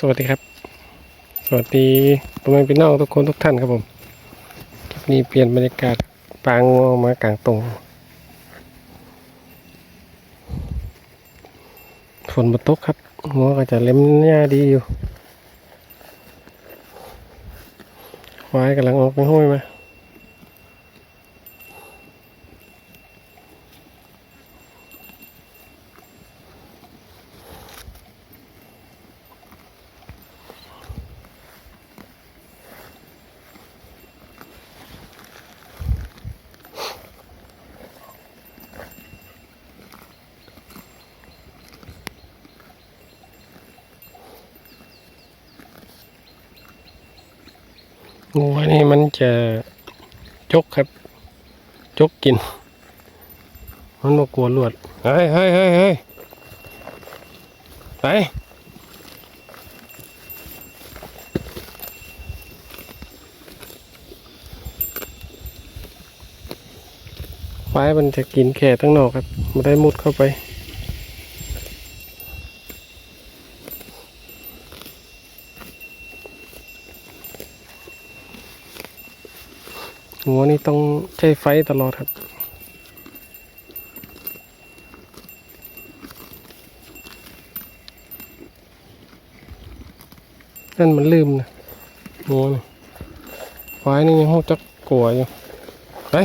สวัสดีครับ สวัสดีพ่อแม่พี่น้องทุกคนทุกท่านครับผมคลิปนี้เปลี่ยนบรรยากาศปางงัวมากลางตรงฝนมาตกครับงอก็จะเล็มหญ้าดีอยู่ควายกำลังออกไปห้วยมา งัวนี่มันจะจกครับ จกกิน มันมากลัวลวด เฮ้ยเฮ้ยเฮ้ยเฮ้ยไปควายมันจะกินแค่ตั้งนอกครับไม่ได้มุดเข้าไป หัวนี่ต้องใช้ไฟตลอดครับนั่นมันลืมนะหัวนี่ควายนี่ยังห้องจักกลัวอยู่ไป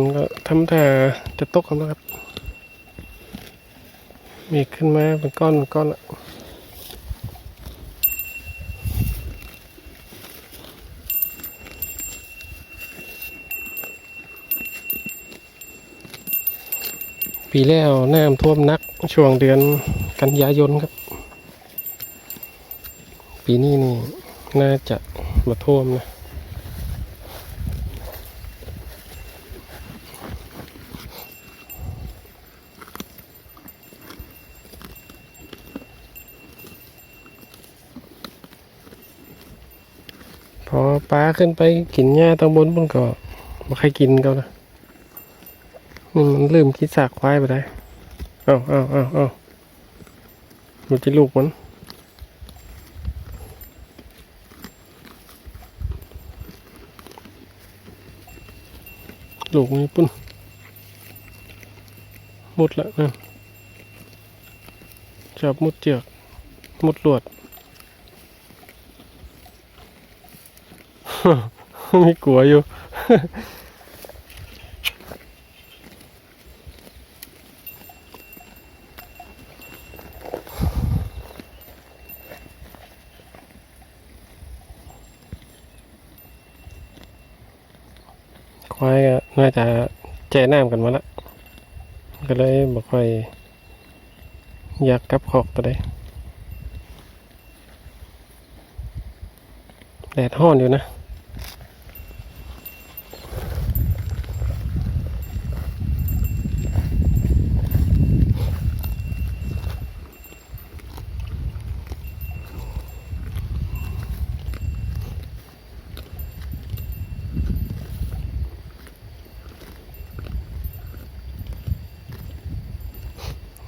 นก็ทำท่าจะตกกันแล้วครับ มีขึ้นมาเป็นก้อนเป็นก้อนละปีแล้วน้ำท่วมนักช่วงเดือนกันยายนครับ ปีนี้นี่น่าจะมาท่วมนะ พอปลาขึ้นไปกินหญ้าตรงบนมันก็ไม่ใครกินเขานะนี่มันลืมคิดสากควายไปได้เอาเอาเอาเอามันจะลูกมันลูกนี่ปุ่นมุดละนั่นจับมุดเจือกมุดลวด ม่กลัวอยู่ ควายก็น่าจะแจ่น้ำกันมาละ ก็เลยบอกค่อยอยากกลับขอกตัวใดแดดห้อนอยู่นะ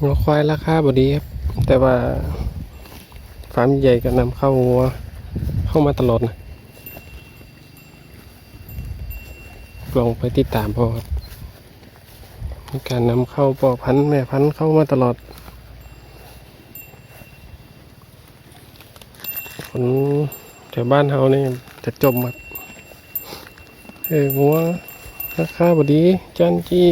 หัวควายราคาบดีครับ แต่ว่าฟาร์มใหญ่ก็นำเข้าวัวเข้ามาตลอดนะลองไปติดตามพอครับมีการนำเข้าปอพันธุ์แม่พันธุ์เข้ามาตลอด คนแถวบ้านเขานี่จะจมครับเออหัวราคาบดีจันจี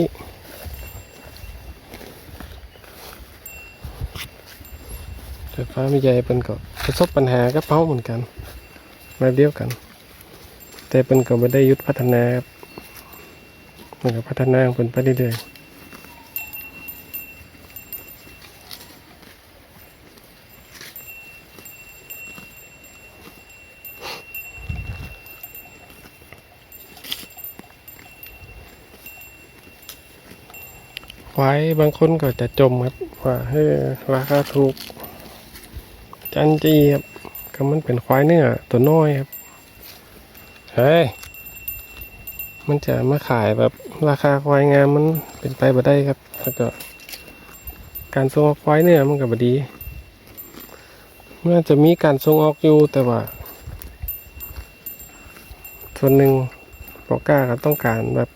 ฟฟ้าไม่ใหญ่เป็นก็ประสบปัญหากับเป้าเหมือนกัน มาเดียวกัน แต่เป็นก็ไม่ได้ยุดพัฒนาครับมันก็พัฒนาเป็นไปเรื่อยๆควายบางคนก็จะจมครับว่าเฮ้ราคาถูก จันจีครับก็มันเป็นควายเนื้อตัวน้อยครับเฮ้ยมันจะมาขายแบบราคาควายงามมันเป็นไปบ่ได้ครับ แล้วก็ การส่งออกควายเนื้อมันก็บ่ดีมันจะมีการส่งออกอยู่แต่ว่า ส่วนหนึ่งปอก้าก็ต้องการแบบ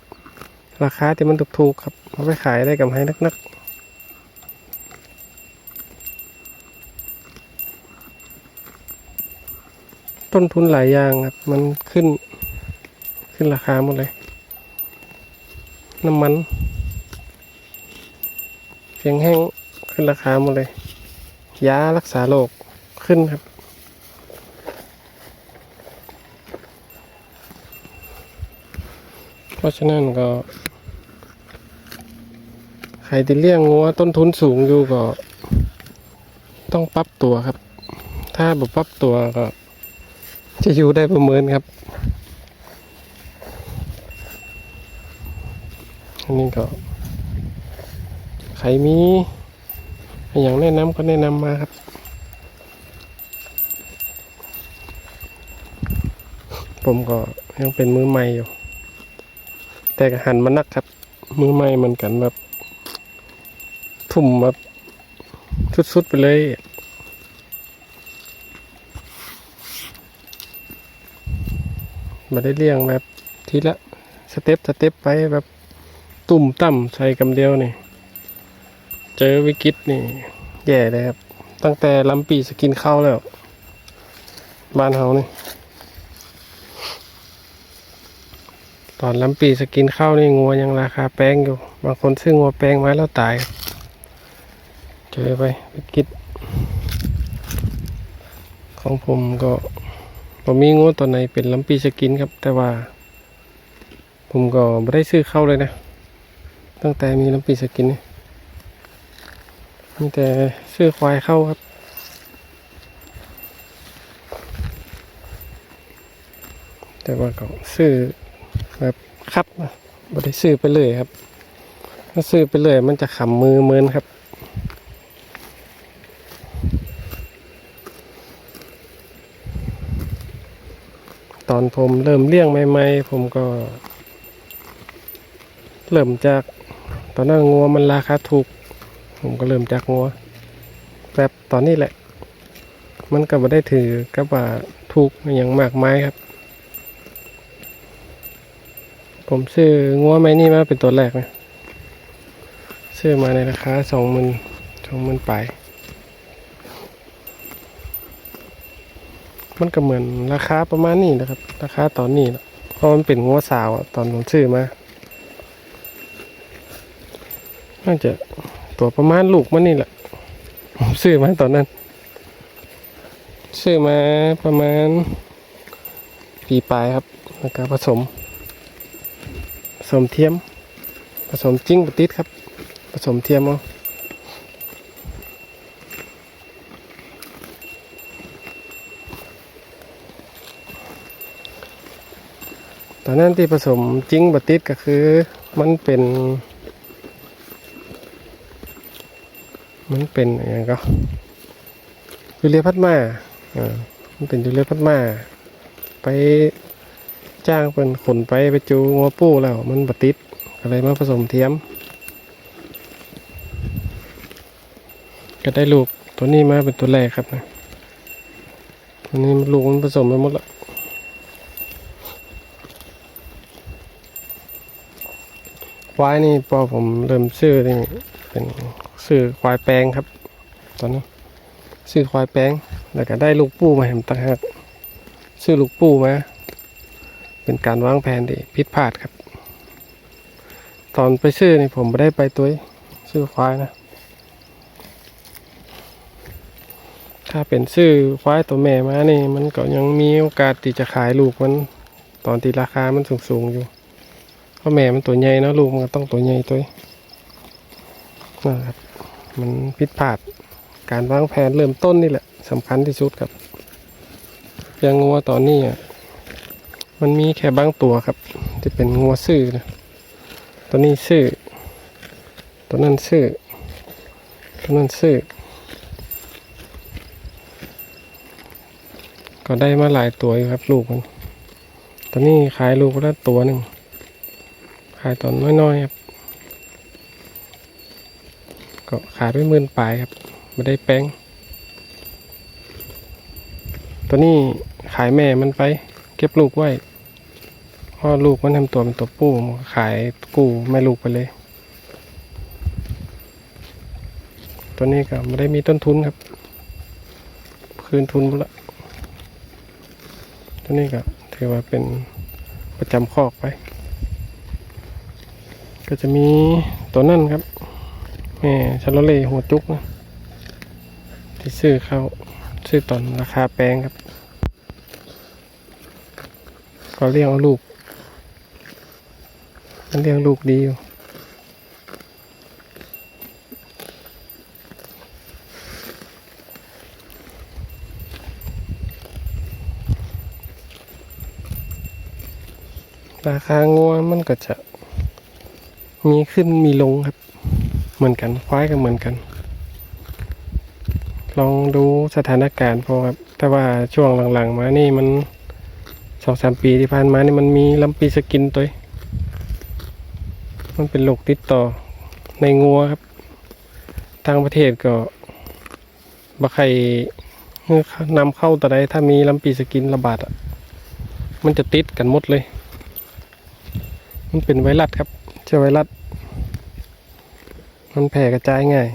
ราคาที่มันถูกๆครับเอาไปขายได้กำไรนักๆ ต้นทุนหลายอย่างครับ มันขึ้น ขึ้นราคาหมดเลย น้ำมันเพียงแห้งขึ้นราคาหมดเลย ยารักษาโรคขึ้นครับ เพราะฉะนั้นก็ใครที่เลี้ยงงัวต้นทุนสูงอยู่ก็ ต้องปรับตัวครับ ถ้าแบบปรับตัวก็ จะอยู่ได้ประเมินครับ อันนี้ก็ใครมีอย่างแนะนำก็แนะนำมาครับ ผมก็ยังเป็นมือใหม่อยู่ แต่ก็หันมานักครับ มือใหม่เหมือนกันแบบ ทุ่มแบบสุดๆไปเลย มาได้เลี้ยงแบบทีละสเต็ปสเต็ปไปแบบตุ่มต่ำใส่กำเดียวนี่ เจอวิกฤตนี่ แย่เลยครับ ตั้งแต่ลำปีสกินเข้าแล้ว บ้านเฮานี่ ตอนลำปีสกินเข้านี่งัวยังราคาแพงอยู่ บางคนซื้องัวแพงไว้แล้วตาย เจอไปวิกฤตของผมก็ ผมมีงัวตัวไหนเป็นลำปีสกินครับ แต่ว่า ผมก็ไม่ได้ซื้อเข้าเลยนะ ตั้งแต่มีลำปีสกินนี่มีแต่ซื้อควายเข้าครับแต่ว่าก็ซื้อแบบคัดนะบ่ได้ซื้อไปเลยครับ ถ้าซื้อไปเลยมันจะขำมือเมินครับ อนผมเริ่มเลี้ยงใหม่ๆ ผมก็ เริ่มจากตอนนั้นงัวมันราคาถูก ผมก็เริ่มจากงัวแบบตอนนี้แหละ มันก็ไม่ได้ถือกับว่าถูกอย่างมากมายครับ ผมซื้องัวไม้นี่มาเป็นตัวแรกนะซื้อมาในราคาสองหมื่นสองหมื่นปลาย มันก็เหมือนราคาประมาณนี้นะครับ ราคาตอนนี้นะเพราะมันเป็นงัวสาวตอนผมซื้อมาน่าจะตัวประมาณลูกมันนี่แหละผมซื้อมาตอนนั้น ซื้อมาประมาณปีปลายครับแล้วก็ผสม ผสมเทียม ผสมจริงปติดครับ ผสมเทียมเอา อนนั้นที่ผสมจริงปติดก็คือมันเป็น มันเป็นอะไรก็ยูเรียพัดมาอ่ามันเป็นยูเรียพัดมา ไปจ้างเป็นขนไปไปจูงัวปูแล้ว มันบติดอะไรมาผสมเทียม ก็ได้ลูกตัวนี้มาเป็นตัวแรกครับนะตัวนี้ลูกมันผสมไปหมดแล้ว ควายนี่พอผมเริ่มซื้อนี่เป็นซื้อควายแปลงครับ ตอนนี้ซื้อควายแปลงแล้วก็ได้ลูกปูมาแหมต่างหากซื้อลูกปูมาเป็นการวางแผนที่ผิดพลาดครับ ตอนไปซื้อนี่ผมไม่ได้ไปตัวซื้อควายนะถ้าเป็นซื้อควายตัวแม่มานี่ มันก็ยังมีโอกาสที่จะขายลูกมันตอนที่ราคามันสูงๆอยู่ ราะแม่มันตัวใหญ่เนาะลูกมันก็ต้องตัวใหญ่ตัวนะครับมันผิดพลาดการวางแผนเริ่มต้นนี่แหละสำคัญที่สุดครับอยังงัวตอนนี้อะมันมีแค่บางตัวครับที่เป็นงัวซื่อนะตัวนี้ซื่อตัวนั้นซื่อตัวนั้นซื่อก็ได้มาหลายตัวอยู่ครับลูกมันตอนนี้ขายลูกละตัวหนึ่ง ขายตอนน้อยๆครับ ก็ขายไปหมื่นปลายครับไม่ได้แป้งตัวนี้ขายแม่มันไป เก็บลูกไว้เพราะลูกมันทำตัวเป็นตัวผู้ขายกูแม่ลูกไปเลย ตัวนี้ก็ไม่ได้มีต้นทุนครับ คืนทุนหมดละตัวนี้ก็ถือว่าเป็นประจำคอกไป ก็จะมีตัวนั่นครับแม่ชาโลเล่หัวจุกนะที่ซื้อเขาซื้อตอนราคาแพงครับ ก็เลี้ยงลูก มันเลี้ยงลูกดีอยู่ราคางัวมันก็จะ มีขึ้นมีลงครับ เหมือนกันควายก็เหมือนกัน ลองดูสถานการณ์พอครับ แต่ว่าช่วงหลังๆ มานี่มันสองสามปีที่ผ่านมานี่มันมีลำปีสกินตัวมันเป็นโรคติดต่อในงัวครับทางประเทศก็บักใครนำเข้าแต่ใดถ้ามีลำปีสกินระบาดอะ มันจะติดกันหมดเลย มันเป็นไวรัสครับ เชื้อไวรัสมันแผ่กระจายง่าย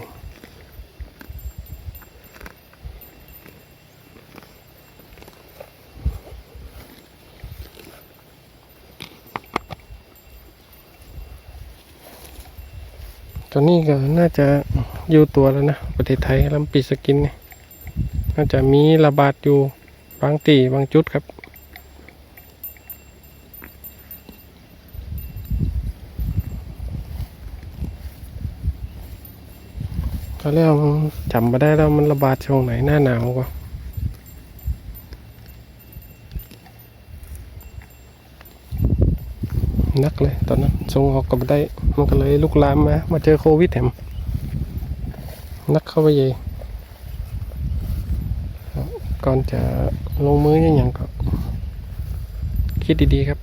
ตอนนี้ก็น่าจะอยู่ตัวแล้วนะ ประเทศไทยลำปีสกินเนี่ยน่าจะมีระบาดอยู่บางตีบางจุดครับ ตอนแรกมันจำไม่ได้แล้วมันระบาดช่วงไหนหน้าหนาวก็นักเลยตอนนั้นส่งออกก็ไม่ได้ มันก็เลยลุกลามมา มาเจอโควิดแถมนักเข้าไปเยก่อนจะลงมืออย่างก็ คิดดีๆครับ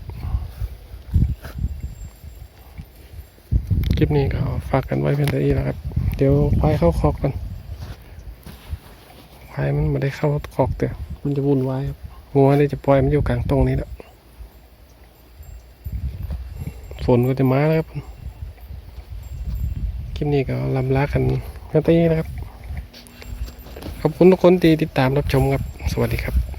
คลิปนี้ก็ฝากกันไว้เพียงเท่านี้แล้วครับ เดี๋ยวพายเข้าคอกกันพายมันไม่ได้เข้าคอกเดี๋ยวมันจะวุ่นวายครับงัวเลยจะปล่อยมันอยู่กลางตรงนี้แหละฝนก็จะมาแล้วครับคลิปนี้ก็ลำลากันเพียงเท่านี้นะครับ ขอบคุณทุกคนที่ติดตามรับชมครับ สวัสดีครับ